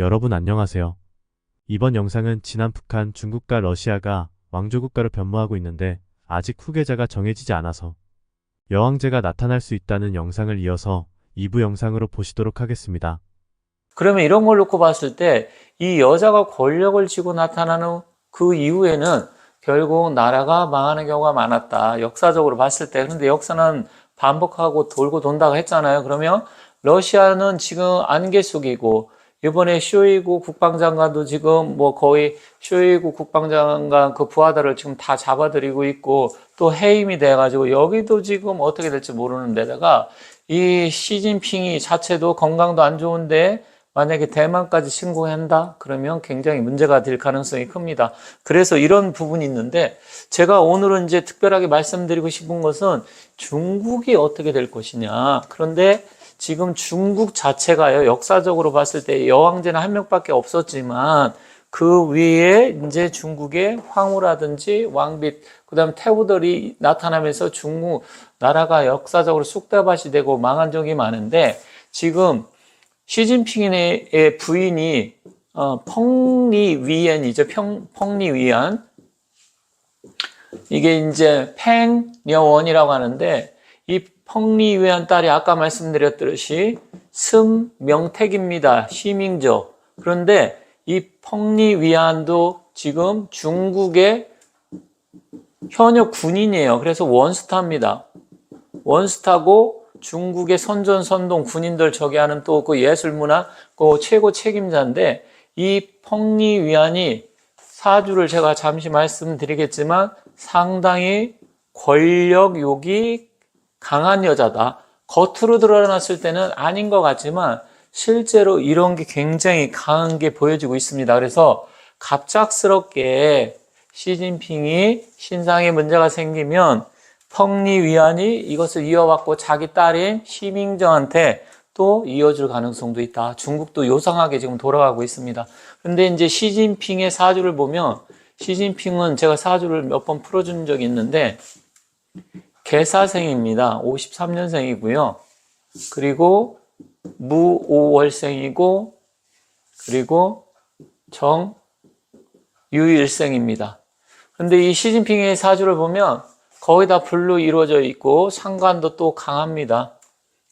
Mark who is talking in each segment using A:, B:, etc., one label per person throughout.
A: 여러분 안녕하세요. 이번 영상은 지난 북한, 중국과 러시아가 왕조 국가로 변모하고 있는데 아직 후계자가 정해지지 않아서 여왕제가 나타날 수 있다는 영상을 이어서 2부 영상으로 보시도록 하겠습니다.
B: 그러면 이런 걸 놓고 봤을 때 이 여자가 권력을 쥐고 나타나는 그 이후에는 결국 나라가 망하는 경우가 많았다. 역사적으로 봤을 때. 그런데 역사는 반복하고 돌고 돈다고 했잖아요. 그러면 러시아는 지금 안개 속이고 이번에 쇼이구 국방장관도 지금 뭐 거의 쇼이구 국방장관 그 부하들을 지금 다 잡아들이고 있고 또 해임이 돼가지고 여기도 지금 어떻게 될지 모르는 데다가 이 시진핑이 자체도 건강도 안 좋은데 만약에 대만까지 신고한다? 그러면 굉장히 문제가 될 가능성이 큽니다. 그래서 이런 부분이 있는데 제가 오늘은 이제 특별하게 말씀드리고 싶은 것은 중국이 어떻게 될 것이냐. 그런데 지금 중국 자체가요, 역사적으로 봤을 때 여왕제는 한 명밖에 없었지만 그 위에 이제 중국의 황후라든지 왕빛, 그 다음 태후들이 나타나면서 중국 나라가 역사적으로 쑥대밭이 되고 망한 적이 많은데 지금 시진핑의 부인이 어, 펑리 위안이죠. 평, 펑리 위안. 이게 이제 팽여원이라고 하는데 이 펑리위안 딸이 아까 말씀드렸듯이 승명택입니다. 시민조. 그런데 이 펑리위안도 지금 중국의 현역 군인이에요. 그래서 원스타입니다. 원스타고 중국의 선전선동 군인들 저기 하는 또 그 예술문화 그 최고 책임자인데 이 펑리위안이 사주를 제가 잠시 말씀드리겠지만 상당히 권력욕이 강한 여자다. 겉으로 드러났을 때는 아닌 것 같지만 실제로 이런 게 굉장히 강한 게 보여지고 있습니다. 그래서 갑작스럽게 시진핑이 신상에 문제가 생기면 펑리 위안이 이것을 이어받고 자기 딸인 시민정한테 또 이어줄 가능성도 있다. 중국도 요상하게 지금 돌아가고 있습니다. 근데 이제 시진핑의 사주를 보면 시진핑은 제가 사주를 몇 번 풀어준 적이 있는데 개사생입니다. 53년생이고요. 그리고 무오월생이고 그리고 정유일생입니다. 근데 이 시진핑의 사주를 보면 거의 다 불로 이루어져 있고 상관도 또 강합니다.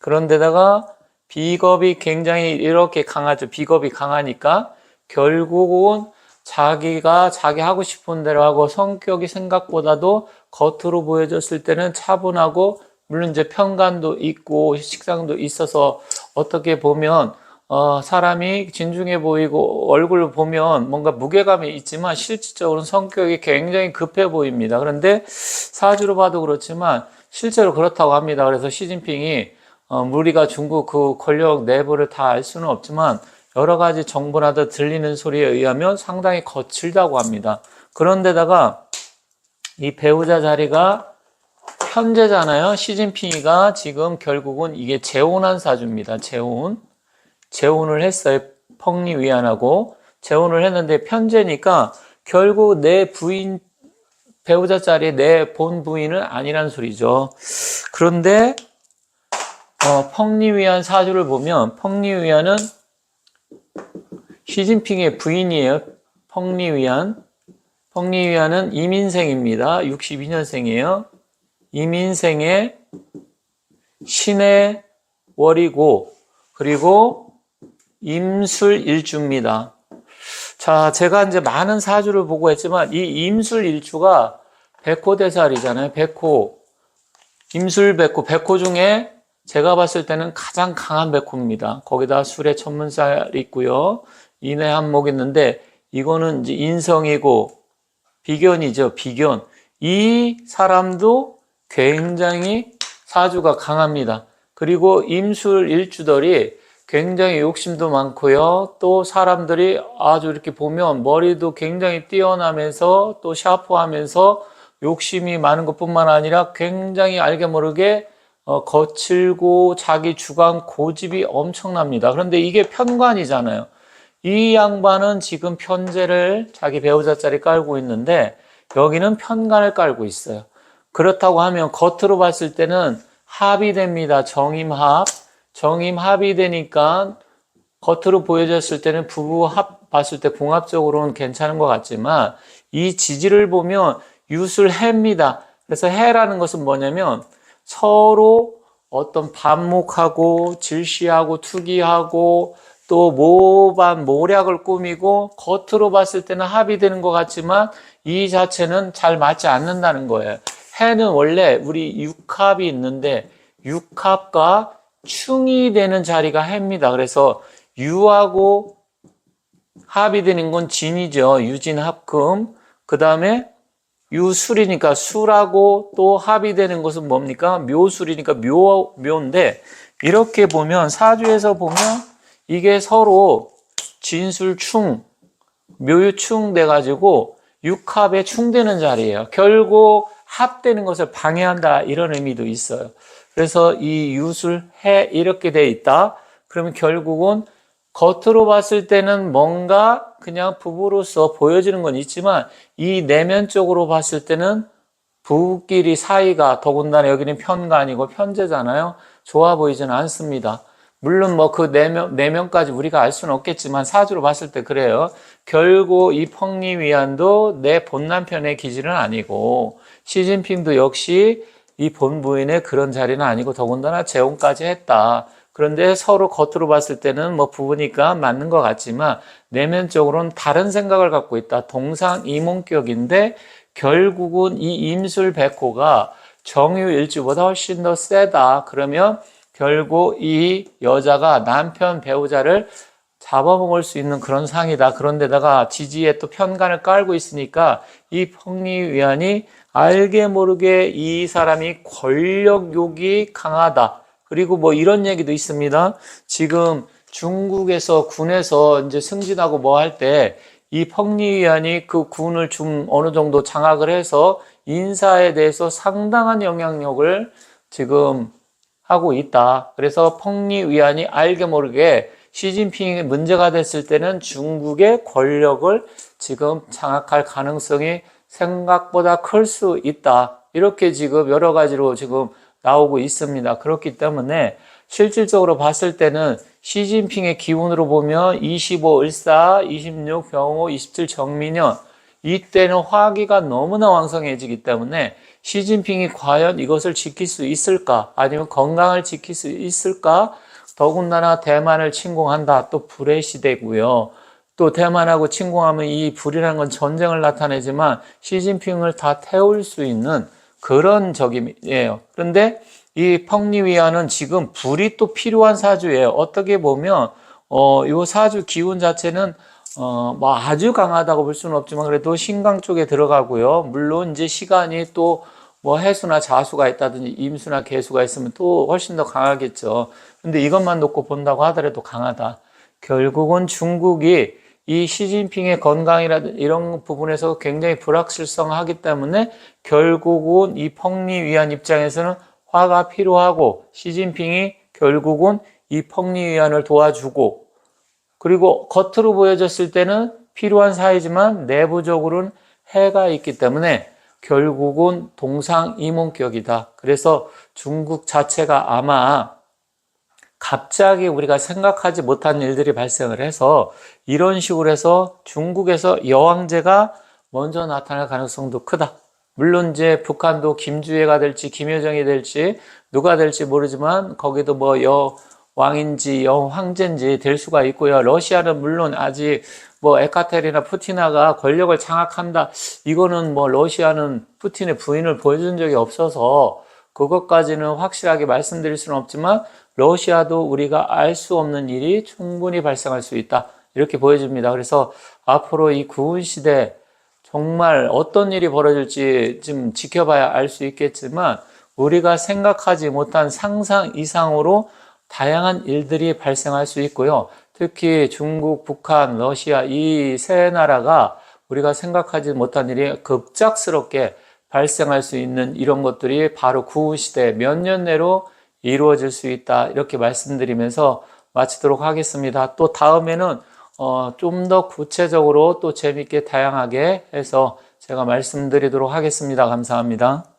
B: 그런데다가 비겁이 굉장히 이렇게 강하죠. 비겁이 강하니까 결국은 자기가 자기 하고 싶은 대로 하고 성격이 생각보다도 겉으로 보여졌을 때는 차분하고 물론 이제 편간도 있고 식상도 있어서 어떻게 보면 어, 사람이 진중해 보이고 얼굴을 보면 뭔가 무게감이 있지만 실질적으로는 성격이 굉장히 급해 보입니다. 그런데 사주로 봐도 그렇지만 실제로 그렇다고 합니다. 그래서 시진핑이 어, 우리가 중국 그 권력 내부를 다 알 수는 없지만 여러 가지 정보나도 들리는 소리에 의하면 상당히 거칠다고 합니다. 그런데다가 이 배우자 자리가 현재잖아요. 시진핑이가 지금 결국은 이게 재혼한 사주입니다. 재혼. 재혼을 했어요. 펑리 위안하고 재혼을 했는데 편제니까 결국 내 부인 배우자 자리에 내 본 부인은 아니란 소리죠. 그런데 어, 펑리 위안 사주를 보면 펑리 위안은 시진핑의 부인이에요. 펑리위안. 펑리위안은 이민생입니다. 62년생이에요. 이민생의 신의 월이고 그리고 임술일주입니다. 자, 제가 이제 많은 사주를 보고 했지만 이 임술일주가 백호대살이잖아요. 백호. 임술백호. 백호 중에 제가 봤을 때는 가장 강한 백호입니다. 거기다 술에 천문살이 있고요. 인해 한목 있는데 이거는 이제 인성이고 비견이죠. 비견. 이 사람도 굉장히 사주가 강합니다. 그리고 임술 일주들이 굉장히 욕심도 많고요. 또 사람들이 아주 이렇게 보면 머리도 굉장히 뛰어나면서 또 샤프하면서 욕심이 많은 것뿐만 아니라 굉장히 알게 모르게 어, 거칠고 자기 주관 고집이 엄청납니다. 그런데 이게 편관이잖아요. 이 양반은 지금 편제를 자기 배우자 자리 깔고 있는데 여기는 편관을 깔고 있어요. 그렇다고 하면 겉으로 봤을 때는 합이 됩니다. 정임합. 정임합이 되니까 겉으로 보여졌을 때는 부부 합 봤을 때 궁합적으로는 괜찮은 것 같지만 이 지지를 보면 유술해입니다. 그래서 해라는 것은 뭐냐면 서로 어떤 반목하고 질시하고 투기하고 또 모반 모략을 꾸미고 겉으로 봤을 때는 합이 되는 것 같지만 이 자체는 잘 맞지 않는다는 거예요. 해는 원래 우리 육합이 있는데 육합과 충이 되는 자리가 해입니다. 그래서 유하고 합이 되는 건 진이죠. 유진 합금. 그 다음에 유술이니까 술하고 또 합이 되는 것은 뭡니까? 묘술이니까 묘, 묘인데 이렇게 보면 사주에서 보면 이게 서로 진술충, 묘유충 돼가지고 육합에 충되는 자리예요. 결국 합되는 것을 방해한다 이런 의미도 있어요. 그래서 이 유술 해 이렇게 돼 있다. 그러면 결국은 겉으로 봤을 때는 뭔가 그냥 부부로서 보여지는 건 있지만 이 내면적으로 봤을 때는 부부끼리 사이가 더군다나 여기는 편가 아니고 편제잖아요. 좋아 보이지는 않습니다. 물론 뭐그 내면까지 우리가 알 수는 없겠지만 사주로 봤을 때 그래요. 결국 이 펑리 위안도 내 본남편의 기질은 아니고 시진핑도 역시 이 본부인의 그런 자리는 아니고 더군다나 재혼까지 했다. 그런데 서로 겉으로 봤을 때는 뭐 부부니까 맞는 것 같지만 내면적으로는 다른 생각을 갖고 있다. 동상 이몽격인데 결국은 이 임술 백호가 정유 일주보다 훨씬 더 세다. 그러면 결국 이 여자가 남편 배우자를 잡아먹을 수 있는 그런 상이다. 그런데다가 지지에 또 편간을 깔고 있으니까 이 펑리위안이 알게 모르게 이 사람이 권력욕이 강하다. 그리고 뭐 이런 얘기도 있습니다. 지금 중국에서 군에서 이제 승진하고 뭐 할 때 이 펑리위안이 그 군을 좀 어느 정도 장악을 해서 인사에 대해서 상당한 영향력을 지금 하고 있다. 그래서 펑리위안이 알게 모르게 시진핑이 문제가 됐을 때는 중국의 권력을 지금 장악할 가능성이 생각보다 클 수 있다. 이렇게 지금 여러 가지로 지금 나오고 있습니다. 그렇기 때문에 실질적으로 봤을 때는 시진핑의 기운으로 보면 25 을사, 26 병호, 27 정민년 이때는 화기가 너무나 왕성해지기 때문에 시진핑이 과연 이것을 지킬 수 있을까? 아니면 건강을 지킬 수 있을까? 더군다나 대만을 침공한다. 또 불의 시대고요. 또 대만하고 침공하면 이 불이라는 건 전쟁을 나타내지만 시진핑을 다 태울 수 있는 그런 적이에요. 그런데 이 펑리위안은 지금 불이 또 필요한 사주예요. 어떻게 보면 어, 요 사주 기운 자체는 어, 뭐 아주 강하다고 볼 수는 없지만 그래도 신강 쪽에 들어가고요. 물론 이제 시간이 또 뭐 해수나 자수가 있다든지 임수나 개수가 있으면 또 훨씬 더 강하겠죠. 근데 이것만 놓고 본다고 하더라도 강하다. 결국은 중국이 이 시진핑의 건강이라든 이런 부분에서 굉장히 불확실성하기 때문에 결국은 이 펑리위안 입장에서는 화가 필요하고 시진핑이 결국은 이 펑리위안을 도와주고 그리고 겉으로 보여졌을 때는 필요한 사이지만 내부적으로는 해가 있기 때문에 결국은 동상이몽격이다. 그래서 중국 자체가 아마 갑자기 우리가 생각하지 못한 일들이 발생을 해서 이런 식으로 해서 중국에서 여왕제가 먼저 나타날 가능성도 크다. 물론 이제 북한도 김주애가 될지 김여정이 될지 누가 될지 모르지만 거기도 뭐 여 왕인지 여황제인지 될 수가 있고요. 러시아는 물론 아직 뭐 에카테리나 푸티나가 권력을 장악한다. 이거는 뭐 러시아는 푸틴의 부인을 보여준 적이 없어서 그것까지는 확실하게 말씀드릴 수는 없지만 러시아도 우리가 알 수 없는 일이 충분히 발생할 수 있다. 이렇게 보여집니다. 그래서 앞으로 이 구은 시대 정말 어떤 일이 벌어질지 좀 지켜봐야 알 수 있겠지만 우리가 생각하지 못한 상상 이상으로 다양한 일들이 발생할 수 있고요. 특히 중국, 북한, 러시아 이 세 나라가 우리가 생각하지 못한 일이 급작스럽게 발생할 수 있는 이런 것들이 바로 구후 시대 몇 년 내로 이루어질 수 있다. 이렇게 말씀드리면서 마치도록 하겠습니다. 또 다음에는 어, 좀 더 구체적으로 또 재밌게 다양하게 해서 제가 말씀드리도록 하겠습니다. 감사합니다.